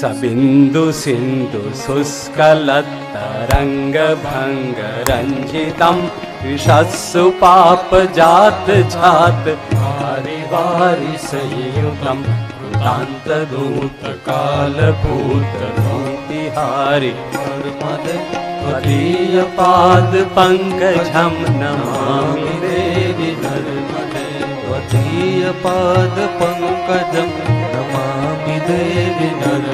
सबिन्दु सिन्धु शुष्कलतरङ्गभङ्गरञ्जितम् ऋषस्तु पाप जात जात परिवारि सयुतं दूतकालपोत्रिहारि धर्मद त्वदीय नमामि देवि नर्मदे त्वदीयपादपङ्कजं नमामि देवि धर्म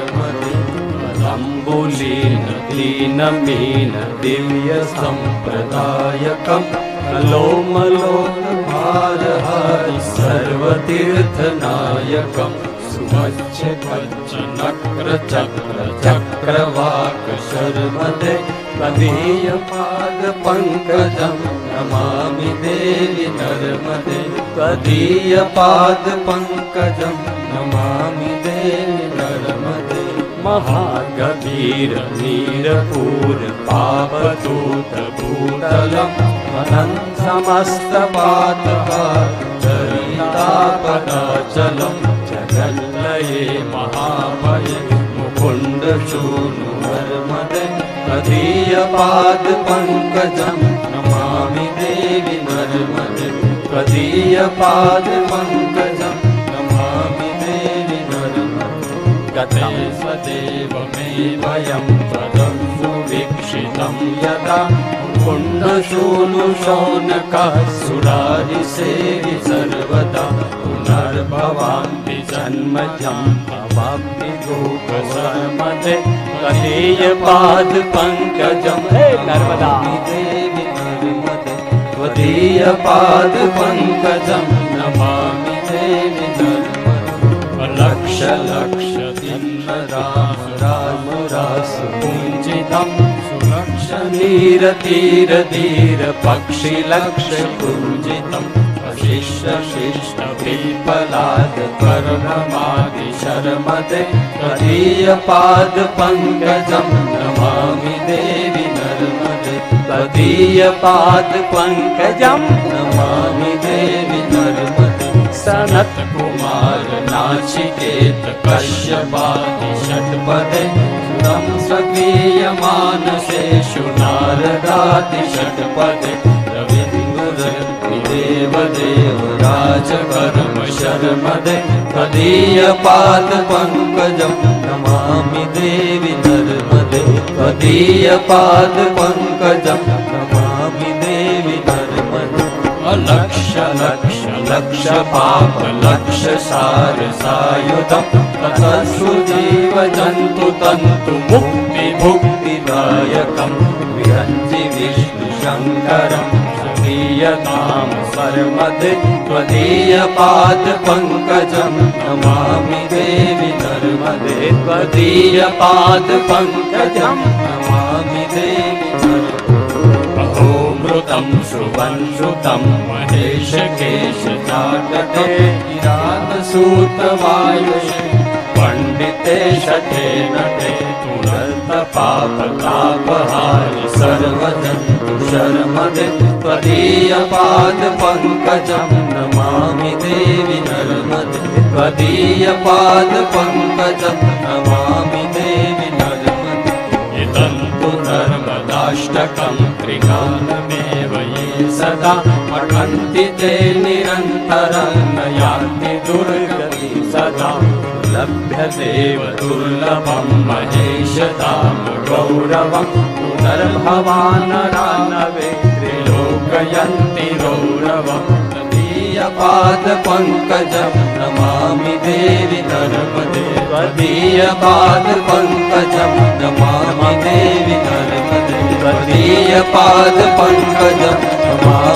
अम्बुलीन दीनमीन दिव्यसम्प्रदायकं लोमलोलभारहारि सर्वतीर्थनायकं सुवच्छ वच्च नक्र चक्र चक्रवाक शर्मदे त्वदीयपाद पङ्कजं नमामि देवि नर्मदे त्वदीयपाद पङ्कजं नमामि देवि ीर वीरपूर पावदूतपूचलम् अनन्तमस्तपादपादा पदा चलं महामय मुकुण्डचूनो नर्मद कदीयपादपङ्कजं नमामि देवि नर्मदे कदीयपादपङ्क नर्मदे गतं सदेव मे वयं त्वदं सुवीक्षितं यदा कुण्डशूनुशौनकः सुरारिसेवि सर्वदा पुनर्भवान्ति जन्मजं भवाप्ति गोपसर्मदे त्वदीयपाद पङ्कजं हे नर्मदा देवि नर्मदे त्वदीयपाद पूजितं शिष्य शिष्ट पिपलाद कर्णमादि शर्मदे त्वदीयपाद पङ्कजं नमामि देवि नर्मदे त्वदीयपाद पङ्कजं नमामि नाचिकेत कश्यपादि षट्पदे सुतं स्वकीयमानसेषु नारदादि षट्पदे रविन्दुरग्निदेव देव राजकर्म शर्मदे त्वदीयपाद पङ्कजं नमामि देवि नर्मदे त्वदीयपाद लक्षपापलक्षसारसायुधं ततस्तु जीवजन्तु तन्तुमुक्तिभुक्तिदायकं विरञ्जिविष्णुशङ्करं तृतीयतां सर्वदे त्वदीयपाद नमामि देवि नर्मदे त्वदीयपादपङ्कजं नमामि देवि अहोमृतं श्रुवन् महेश केश चाटके किरातसूत्रवायुषे पण्डिते शठे नटे तुरन्त पाप तापहारि सर्वजन्तु शर्मदे त्वदीयपाद पङ्कजं नमामि देवि नर्मदे त्वदीयपाद पङ्कजं नमामि देवि नर्मदे इदन्तु नर्मदाष्टकं त्रिकालमेव ये सदा पठन्ति ते निरन्तरं न यान्ति दुर्गति सदा। लभ्यदेव दुर्लभं महेशतां गौरवं पुनर्भवानरानवे त्रिलोकयन्ति गौरवं त्वदीयपादपङ्कजं नमामि देवि नर्मदे। त्वदीयपादपङ्कजं नमामि देवि नर्मदे। त्वदीयपादपङ्कजं नमामि